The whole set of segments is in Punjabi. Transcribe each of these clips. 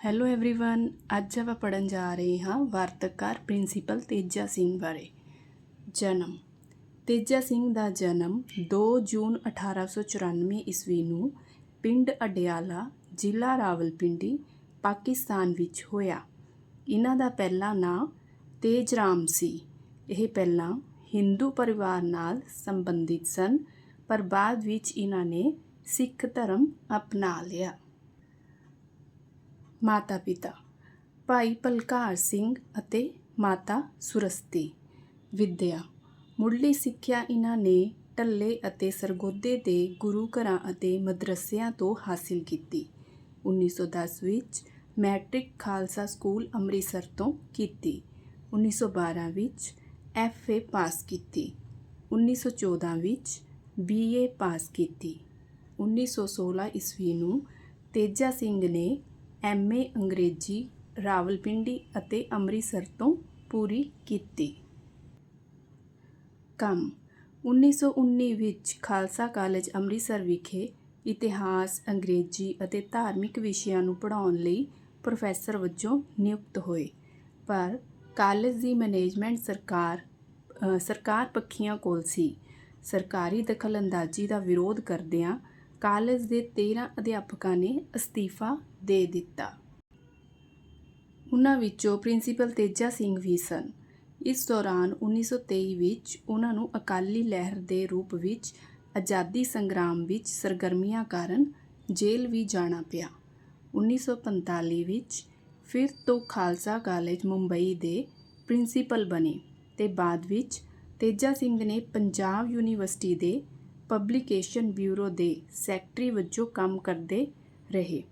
ਹੈਲੋ एवरीवन ਅੱਜ ਆਪਾਂ ਪੜਨ ਜਾ ਰਹੇ ਹਾਂ ਵਾਰਤਕਾਰ ਪ੍ਰਿੰਸੀਪਲ ਤੇਜਾ ਸਿੰਘ ਬਾਰੇ ਜਨਮ ਤੇਜਾ ਸਿੰਘ ਦਾ ਜਨਮ 2 ਜੂਨ 1894 ਈਸਵੀ ਨੂੰ ਪਿੰਡ ਅਡਿਆਲਾ ਜ਼ਿਲ੍ਹਾ ਰਾਵਲਪਿੰਡੀ ਪਾਕਿਸਤਾਨ ਵਿੱਚ ਹੋਇਆ ਇਹਨਾਂ ਦਾ ਪਹਿਲਾ ਨਾਂ ਤੇਜਰਾਮ ਸੀ ਇਹ ਪਹਿਲਾਂ ਹਿੰਦੂ ਪਰਿਵਾਰ ਨਾਲ ਸੰਬੰਧਿਤ ਸਨ ਪਰ ਬਾਅਦ ਵਿੱਚ ਇਹਨਾਂ ਨੇ ਸਿੱਖ ਧਰਮ ਅਪਣਾ ਲਿਆ ਮਾਤਾ ਪਿਤਾ, ਭਾਈ ਭਲਕਾਰ ਸਿੰਘ ਅਤੇ ਮਾਤਾ ਸੁਰਸਤੀ। ਵਿੱਦਿਆ, ਮੁੱਢਲੀ ਸਿੱਖਿਆ ਇਹਨਾਂ ਨੇ ਟੱਲੇ ਅਤੇ ਸਰਗੋਦੇ ਦੇ ਗੁਰੂ ਘਰਾਂ ਅਤੇ ਮਦਰਸਿਆਂ ਤੋਂ ਹਾਸਿਲ ਕੀਤੀ। 1910 ਵਿੱਚ ਮੈਟ੍ਰਿਕ ਖਾਲਸਾ ਸਕੂਲ ਅੰਮ੍ਰਿਤਸਰ ਤੋਂ ਕੀਤੀ। 1912 ਵਿੱਚ ਐਫਏ ਪਾਸ ਕੀਤੀ। 1914 ਵਿੱਚ ਬੀਏ ਪਾਸ ਕੀਤੀ। 1916 ਈਸਵੀ ਨੂੰ ਤੇਜਾ ਸਿੰਘ ਨੇ ਐਮਏ ਅੰਗਰੇਜ਼ੀ, ਰਾਵਲਪਿੰਡੀ ਅਤੇ ਅੰਮ੍ਰਿਤਸਰ ਤੋਂ ਪੂਰੀ ਕੀਤੀ। ਕੰਮ। 1919 ਵਿੱਚ ਖਾਲਸਾ ਕਾਲਜ ਅੰਮ੍ਰਿਤਸਰ ਵਿਖੇ ਇਤਿਹਾਸ, ਅੰਗਰੇਜ਼ੀ ਅਤੇ ਧਾਰਮਿਕ ਵਿਸ਼ਿਆਂ ਨੂੰ ਪੜ੍ਹਾਉਣ ਲਈ ਪ੍ਰੋਫੈਸਰ ਵਜੋਂ ਨਿਯੁਕਤ ਹੋਏ। ਪਰ ਕਾਲਜ ਦੀ ਮੈਨੇਜਮੈਂਟ ਸਰਕਾਰ ਸਰਕਾਰ ਪੱਖੀਆਂ ਕੋਲ ਸੀ। ਸਰਕਾਰੀ ਦਖਲਅੰਦਾਜ਼ੀ ਦਾ ਵਿਰੋਧ ਕਰਦਿਆਂ ਕਾਲਜ ਦੇ 13 ਅਧਿਆਪਕਾਂ ਨੇ ਅਸਤੀਫਾ ਦੇ ਦਿੱਤਾ। ਉਹਨਾਂ ਵਿੱਚੋਂ ਪ੍ਰਿੰਸੀਪਲ ਤੇਜਾ ਸਿੰਘ ਵੀ ਸਨ। ਇਸ ਦੌਰਾਨ 1923 ਵਿੱਚ ਉਹਨਾਂ ਨੂੰ ਅਕਾਲੀ ਲਹਿਰ ਦੇ ਰੂਪ ਵਿੱਚ ਆਜ਼ਾਦੀ ਸੰਗਰਾਮ ਵਿੱਚ ਸਰਗਰਮੀਆਂ ਕਾਰਨ ਜੇਲ੍ਹ ਵੀ ਜਾਣਾ ਪਿਆ। 1945 ਵਿੱਚ ਫਿਰ ਤੋਂ ਖਾਲਸਾ ਕਾਲਜ ਮੁੰਬਈ ਦੇ ਪ੍ਰਿੰਸੀਪਲ ਬਣੇ ਤੇ ਬਾਅਦ ਵਿੱਚ ਤੇਜਾ ਸਿੰਘ ਨੇ ਪੰਜਾਬ ਯੂਨੀਵਰਸਿਟੀ ਦੇ ਪਬਲੀਕੇਸ਼ਨ ਬਿਊਰੋ ਦੇ ਸੈਕਟਰੀ ਵਜੋਂ ਕੰਮ ਕਰਦੇ ਰਹੇ।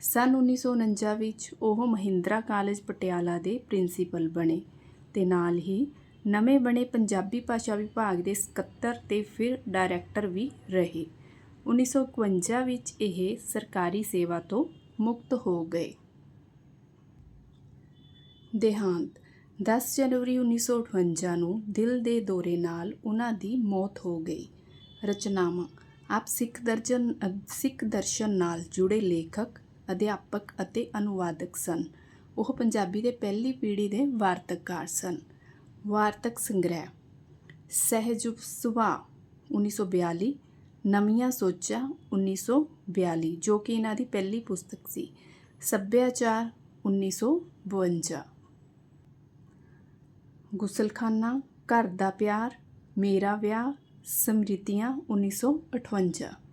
ਸਨ 1949 ਵਿੱਚ ਉਹ ਮਹਿੰਦਰਾ ਕਾਲਜ ਪਟਿਆਲਾ ਦੇ ਪ੍ਰਿੰਸੀਪਲ ਬਣੇ ਤੇ ਨਾਲ ਹੀ ਨਵੇਂ ਬਣੇ ਪੰਜਾਬੀ ਭਾਸ਼ਾ ਵਿਭਾਗ ਦੇ ਸਕੱਤਰ ਤੇ ਫਿਰ ਡਾਇਰੈਕਟਰ ਵੀ ਰਹੇ। 1951 ਵਿੱਚ ਇਹ ਸਰਕਾਰੀ ਸੇਵਾ ਤੋਂ ਮੁਕਤ ਹੋ ਗਏ। ਦੇਹਾਂਤ 10 ਜਨਵਰੀ 1958 ਨੂੰ ਦਿਲ ਦੇ ਦੌਰੇ ਨਾਲ ਉਹਨਾਂ ਦੀ ਮੌਤ ਹੋ ਗਈ। ਰਚਨਾਵਾਂ, ਆਪ ਸਿੱਖ ਦਰਜਨ, ਸਿੱਖ ਦਰਸ਼ਨ ਨਾਲ ਜੁੜੇ ਲੇਖਕ ਅਧਿਆਪਕ ਅਤੇ ਅਨੁਵਾਦਕ ਸਨ। ਉਹ ਪੰਜਾਬੀ ਦੇ ਪਹਿਲੀ ਪੀੜ੍ਹੀ ਦੇ ਵਾਰਤਕਕਾਰ ਸਨ। ਵਾਰਤਕ ਸੰਗ੍ਰਹਿ ਸਹਿਜ ਸੁਭਾਅ 1942 ਨਵੀਆਂ ਸੋਚਾਂ 1942 ਜੋ ਕਿ ਇਹਨਾਂ ਦੀ ਪਹਿਲੀ ਪੁਸਤਕ ਸੀ। ਸੱਭਿਆਚਾਰ 1952 ਗੁਸਲਖਾਨਾ, ਘਰ ਦਾ ਪਿਆਰ, ਮੇਰਾ ਵਿਆਹ, ਸਮ੍ਰਿਤੀਆਂ 1958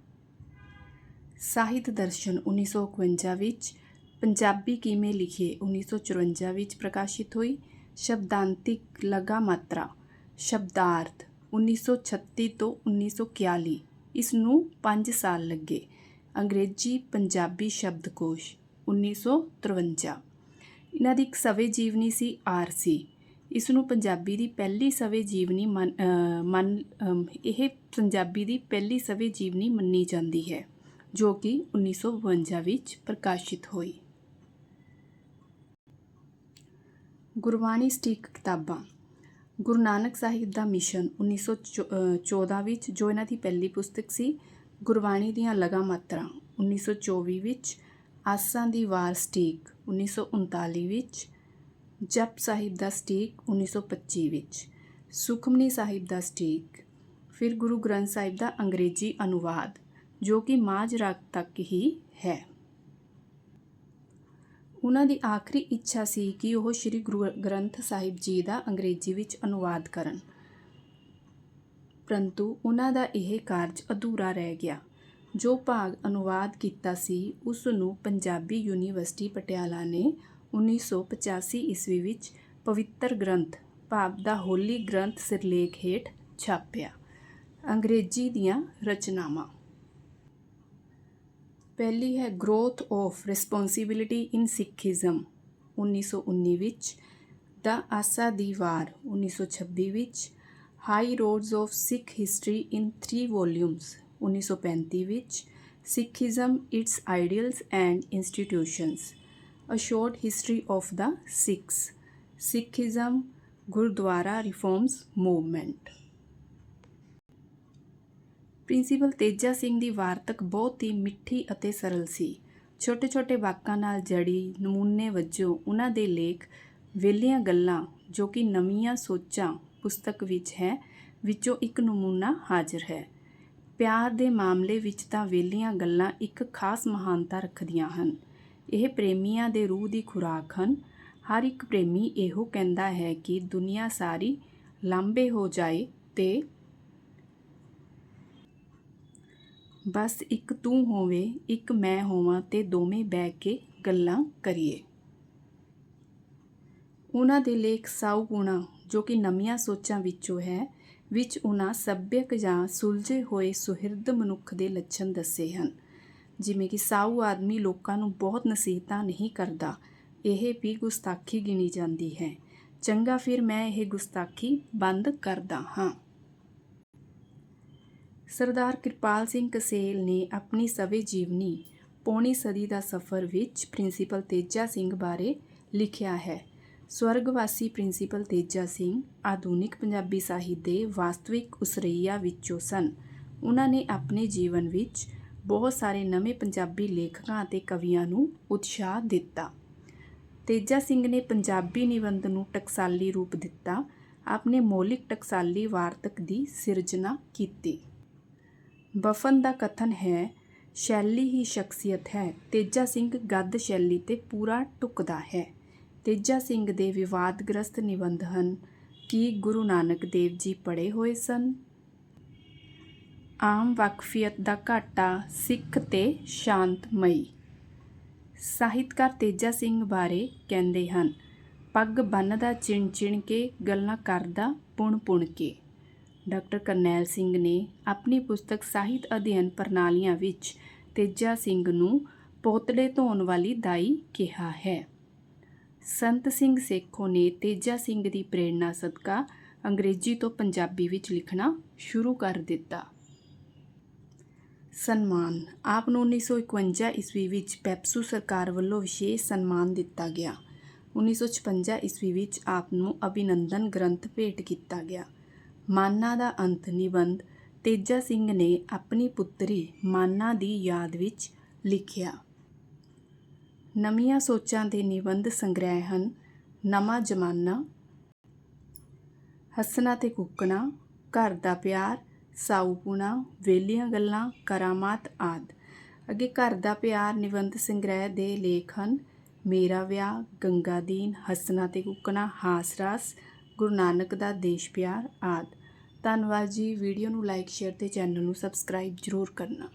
ਸਾਹਿਤ ਦਰਸ਼ਨ 1951 ਵਿੱਚ, ਪੰਜਾਬੀ ਕਿਵੇਂ ਲਿਖੀਏ 1954 ਵਿੱਚ ਪ੍ਰਕਾਸ਼ਿਤ ਹੋਈ? ਸ਼ਬਦਾਂਤਿਕ ਲਗਾ ਮਾਤਰਾ ਸ਼ਬਦਾਰਥ 1936 ਤੋਂ 1941 ਇਸ ਨੂੰ 5 ਸਾਲ ਲੱਗੇ। ਅੰਗਰੇਜ਼ੀ ਪੰਜਾਬੀ ਸ਼ਬਦਕੋਸ਼ 1953 ਇਹਨਾਂ ਦੀ ਇੱਕ ਸਵੇ ਜੀਵਨੀ ਸੀ, ਆਰਸੀ। ਇਸ ਨੂੰ ਪੰਜਾਬੀ ਦੀ ਪਹਿਲੀ ਸਵੇ ਜੀਵਨੀ ਮਨ ਮੰਨ ਇਹ ਪੰਜਾਬੀ ਦੀ ਪਹਿਲੀ ਸਵੇ ਜੀਵਨੀ ਮੰਨੀ ਜਾਂਦੀ ਹੈ। ਜੋ ਕਿ 1952 ਵਿੱਚ ਪ੍ਰਕਾਸ਼ਿਤ ਹੋਈ। ਗੁਰਬਾਣੀ ਸਟੀਕ ਕਿਤਾਬਾਂ। ਗੁਰੂ ਨਾਨਕ ਸਾਹਿਬ ਦਾ ਮਿਸ਼ਨ 1914 ਵਿੱਚ, ਜੋ ਇਹਨਾਂ ਦੀ ਪਹਿਲੀ ਪੁਸਤਕ ਸੀ, ਗੁਰਬਾਣੀ ਦੀਆਂ ਲਗਾ ਮਾਤਰਾ। 1924 ਵਿੱਚ, ਆਸਾਂ ਦੀ ਵਾਰ ਸਟੀਕ। 1939 ਵਿੱਚ, ਜਪ ਸਾਹਿਬ ਦਾ ਸਟੀਕ। 1925 ਵਿੱਚ, ਸੁਖਮਨੀ ਸਾਹਿਬ ਦਾ ਸਟੀਕ। ਫਿਰ ਗੁਰੂ ਗ੍ਰੰਥ ਸਾਹਿਬ ਦਾ ਅੰਗਰੇਜ਼ੀ ਅਨੁਵਾਦ। ਜੋ ਕਿ ਮਾਝ ਰਾਗ ਤੱਕ ਹੀ ਹੈ। ਉਹਨਾਂ ਦੀ ਆਖਰੀ ਇੱਛਾ ਸੀ ਕਿ ਉਹ ਸ੍ਰੀ ਗੁਰੂ ਗ੍ਰੰਥ ਸਾਹਿਬ ਜੀ ਦਾ ਅੰਗਰੇਜ਼ੀ ਵਿੱਚ ਅਨੁਵਾਦ ਕਰਨ। ਪਰੰਤੂ ਉਹਨਾਂ ਦਾ ਇਹ ਕਾਰਜ ਅਧੂਰਾ ਰਹਿ ਗਿਆ। ਜੋ ਭਾਗ ਅਨੁਵਾਦ ਕੀਤਾ ਸੀ, ਉਸ ਨੂੰ ਪੰਜਾਬੀ ਯੂਨੀਵਰਸਿਟੀ ਪਟਿਆਲਾ ਨੇ 1985 ਈਸਵੀ ਵਿੱਚ ਪਵਿੱਤਰ ਗ੍ਰੰਥ, ਭਾਵ ਦਾ ਹੋਲੀ ਗ੍ਰੰਥ ਸਿਰਲੇਖ ਹੇਠ ਛਾਪਿਆ। ਅੰਗਰੇਜ਼ੀ ਦੀਆਂ ਰਚਨਾਵਾਂ ਪਹਿਲੀ ਹੈ growth of responsibility in Sikhism 1919 ਵਿੱਚ ਦਾ ਆਸਾ ਦੀ ਵਾਰ 1926 ਵਿੱਚ high roads of Sikh history in 3 volumes 1935 ਵਿੱਚ Sikhism its ideals and institutions A Short History of the Sikhs Sikhism Gurdwara Reforms Movement principal Teja Singh ਦੀ ਵਾਰਤਕ ਬਹੁਤ ਹੀ ਮਿੱਠੀ ਅਤੇ ਸਰਲ ਸੀ। ਛੋਟੇ-ਛੋਟੇ ਵਾਕਾਂ ਨਾਲ ਜੜੀ ਨਮੂਨੇ ਵਜੋਂ ਉਹਨਾਂ ਦੇ ਲੇਖ ਵਿਹਲੀਆਂ ਗੱਲਾਂ ਜੋ ਕਿ ਨਵੀਆਂ ਸੋਚਾਂ ਪੁਸਤਕ ਵਿੱਚ ਹੈ, ਵਿੱਚੋਂ ਇੱਕ ਨਮੂਨਾ ਹਾਜ਼ਰ ਹੈ। ਪਿਆਰ ਦੇ ਮਾਮਲੇ ਵਿੱਚ ਤਾਂ ਵਿਹਲੀਆਂ ਗੱਲਾਂ ਇੱਕ ਖਾਸ ਮਹਾਨਤਾ ਰੱਖਦੀਆਂ ਹਨ। ਇਹ ਪ੍ਰੇਮੀਆਂ ਦੇ ਰੂਹ ਦੀ ਖੁਰਾਕ ਹਨ। ਹਰ ਇੱਕ ਪ੍ਰੇਮੀ ਇਹੋ ਕਹਿੰਦਾ ਹੈ ਕਿ ਦੁਨੀਆ ਸਾਰੀ ਲਾਂਬੇ ਹੋ ਜਾਏ ਤੇ ਬਸ ਇੱਕ ਤੂੰ ਹੋਵੇ, ਇੱਕ ਮੈਂ ਹੋਵਾਂ ਤੇ ਦੋਵੇਂ ਬਹਿ ਕੇ ਗੱਲਾਂ ਕਰੀਏ। ਉਹਨਾਂ ਦੇ ਲੇਖ ਸਾਊ ਗੁਣਾ ਜੋ ਕਿ ਨਵੀਆਂ ਸੋਚਾਂ ਵਿੱਚੋਂ ਹੈ, ਵਿੱਚ ਉਹਨਾਂ ਸੱਭਿਅਕ ਜਾਂ ਸੁਲਝੇ ਹੋਏ ਸੁਹਿਰਦ ਮਨੁੱਖ ਦੇ ਲੱਛਣ ਦੱਸੇ ਹਨ। ਜਿਵੇਂ ਕਿ ਸਾਊ ਆਦਮੀ ਲੋਕਾਂ ਨੂੰ ਬਹੁਤ ਨਸੀਹਤਾਂ ਨਹੀਂ ਕਰਦਾ, ਇਹ ਵੀ ਗੁਸਤਾਖੀ ਗਿਣੀ ਜਾਂਦੀ ਹੈ। ਚੰਗਾ ਫਿਰ ਮੈਂ ਇਹ ਗੁਸਤਾਖੀ ਬੰਦ ਕਰਦਾ ਹਾਂ। ਸਰਦਾਰ ਕਿਰਪਾਲ ਸਿੰਘ ਕਸੇਲ ਨੇ ਆਪਣੀ ਸਵੇ ਜੀਵਨੀ ਪੌਣੀ ਸਦੀ ਦਾ ਸਫ਼ਰ ਵਿੱਚ ਪ੍ਰਿੰਸੀਪਲ ਤੇਜਾ ਸਿੰਘ ਬਾਰੇ ਲਿਖਿਆ ਹੈ। ਸਵਰਗਵਾਸੀ ਪ੍ਰਿੰਸੀਪਲ ਤੇਜਾ ਸਿੰਘ ਆਧੁਨਿਕ ਪੰਜਾਬੀ ਸਾਹਿਤ ਦੇ ਵਾਸਤਵਿਕ ਉਸਰਈਆ ਵਿੱਚੋਂ ਸਨ। ਉਹਨਾਂ ਨੇ ਆਪਣੇ ਜੀਵਨ ਵਿੱਚ ਬਹੁਤ ਸਾਰੇ ਨਵੇਂ ਪੰਜਾਬੀ ਲੇਖਕਾਂ ਅਤੇ ਕਵੀਆਂ ਨੂੰ ਉਤਸ਼ਾਹ ਦਿੱਤਾ। ਤੇਜਾ ਸਿੰਘ ਨੇ ਪੰਜਾਬੀ ਨਿਬੰਧ ਨੂੰ ਟਕਸਾਲੀ ਰੂਪ ਦਿੱਤਾ। ਆਪਣੇ ਮੌਲਿਕ ਟਕਸਾਲੀ ਵਾਰਤਕ ਦੀ ਸਿਰਜਣਾ ਕੀਤੀ। ਬਫਨ ਦਾ ਕਥਨ ਹੈ, ਸ਼ੈਲੀ ਹੀ ਸ਼ਖਸੀਅਤ ਹੈ। ਤੇਜਾ ਸਿੰਘ ਗੱਦ ਸ਼ੈਲੀ ਤੇ ਪੂਰਾ ਟੁਕਦਾ ਹੈ। ਤੇਜਾ ਸਿੰਘ ਦੇ ਵਿਵਾਦਗ੍ਰਸਤ ਨਿਬੰਧ ਹਨ, ਕੀ ਗੁਰੂ ਨਾਨਕ ਦੇਵ ਜੀ ਪੜੇ ਹੋਏ ਸਨ? ਆਮ ਵਕਫੀਅਤ ਦਾ ਘਾਟਾ ਸਿੱਖ ਤੇ ਸ਼ਾਂਤਮਈ। ਸਾਹਿਤਕਾਰ ਤੇਜਾ ਸਿੰਘ ਬਾਰੇ ਕਹਿੰਦੇ ਹਨ, ਪੱਗ ਬੰਨਦਾ ਚਿਣ ਚਿਣ ਕੇ, ਗੱਲਾਂ ਕਰਦਾ ਪੁਣ ਪੁਣ ਕੇ। ਡਾਕਟਰ ਕਰਨੈਲ ਸਿੰਘ ਨੇ ਆਪਣੀ ਪੁਸਤਕ ਸਾਹਿਤ ਅਧਿਐਨ ਪ੍ਰਣਾਲੀਆਂ ਵਿੱਚ ਤੇਜਾ ਸਿੰਘ ਨੂੰ ਪੋਤੜੇ ਧੋਣ ਵਾਲੀ ਦਾਈ ਕਿਹਾ ਹੈ। ਸੰਤ ਸਿੰਘ ਸੇਖੋ ਨੇ ਤੇਜਾ ਸਿੰਘ ਦੀ ਪ੍ਰੇਰਣਾ ਸਦਕਾ ਅੰਗਰੇਜ਼ੀ ਤੋਂ ਪੰਜਾਬੀ ਵਿੱਚ ਲਿਖਣਾ ਸ਼ੁਰੂ ਕਰ ਦਿੱਤਾ। ਸਨਮਾਨ। ਆਪ ਨੂੰ 1951 ਈਸਵੀ ਵਿੱਚ ਪੈਪਸੂ ਸਰਕਾਰ ਵੱਲੋਂ ਵਿਸ਼ੇਸ਼ ਸਨਮਾਨ ਦਿੱਤਾ ਗਿਆ। 1956 ਈਸਵੀ ਵਿੱਚ ਆਪ ਨੂੰ ਅਭਿਨੰਦਨ ਗ੍ਰੰਥ ਭੇਟ ਕੀਤਾ ਗਿਆ। ਮਾਨਾ ਦਾ ਅੰਤ ਨਿਬੰਧ ਤੇਜਾ ਸਿੰਘ ਨੇ ਆਪਣੀ ਪੁੱਤਰੀ ਮਾਨਾ ਦੀ ਯਾਦ ਵਿੱਚ ਲਿਖਿਆ। ਨਵੀਆਂ ਸੋਚਾਂ ਦੇ ਨਿਬੰਧ ਸੰਗ੍ਰਹਿ ਹਨ, ਨਵਾਂ ਜ਼ਮਾਨਾ, ਹੱਸਣਾ ਤੇ ਕੁੱਕਣਾ, ਘਰ ਦਾ ਪਿਆਰ ਸਾਊਪੁਣਾ ਵੇਲੀਆਂ ਗੱਲਾਂ, ਕਰਾਮਾਤ ਆਦ। ਅੱਗੇ ਘਰ ਦਾ ਪਿਆਰ ਨਿਬੰਧ ਸੰਗ੍ਰਹਿ ਦੇ ਲੇਖ ਹਨ, ਮੇਰਾ ਵਿਆਹ ਗੰਗਾਦੀਨ ਹੱਸਣਾ ਤੇ ਕੁੱਕਣਾ, ਹਾਸਰਾਸ ਗੁਰੂ ਨਾਨਕ ਦਾ ਦੇਸ਼ ਪਿਆਰ ਆਦਿ। ਧੰਨਵਾਦ ਜੀ। ਵੀਡੀਓ ਨੂੰ ਲਾਈਕ, ਸ਼ੇਅਰ ਤੇ ਚੈਨਲ ਨੂੰ ਸਬਸਕ੍ਰਾਈਬ ਜ਼ਰੂਰ ਕਰਨਾ।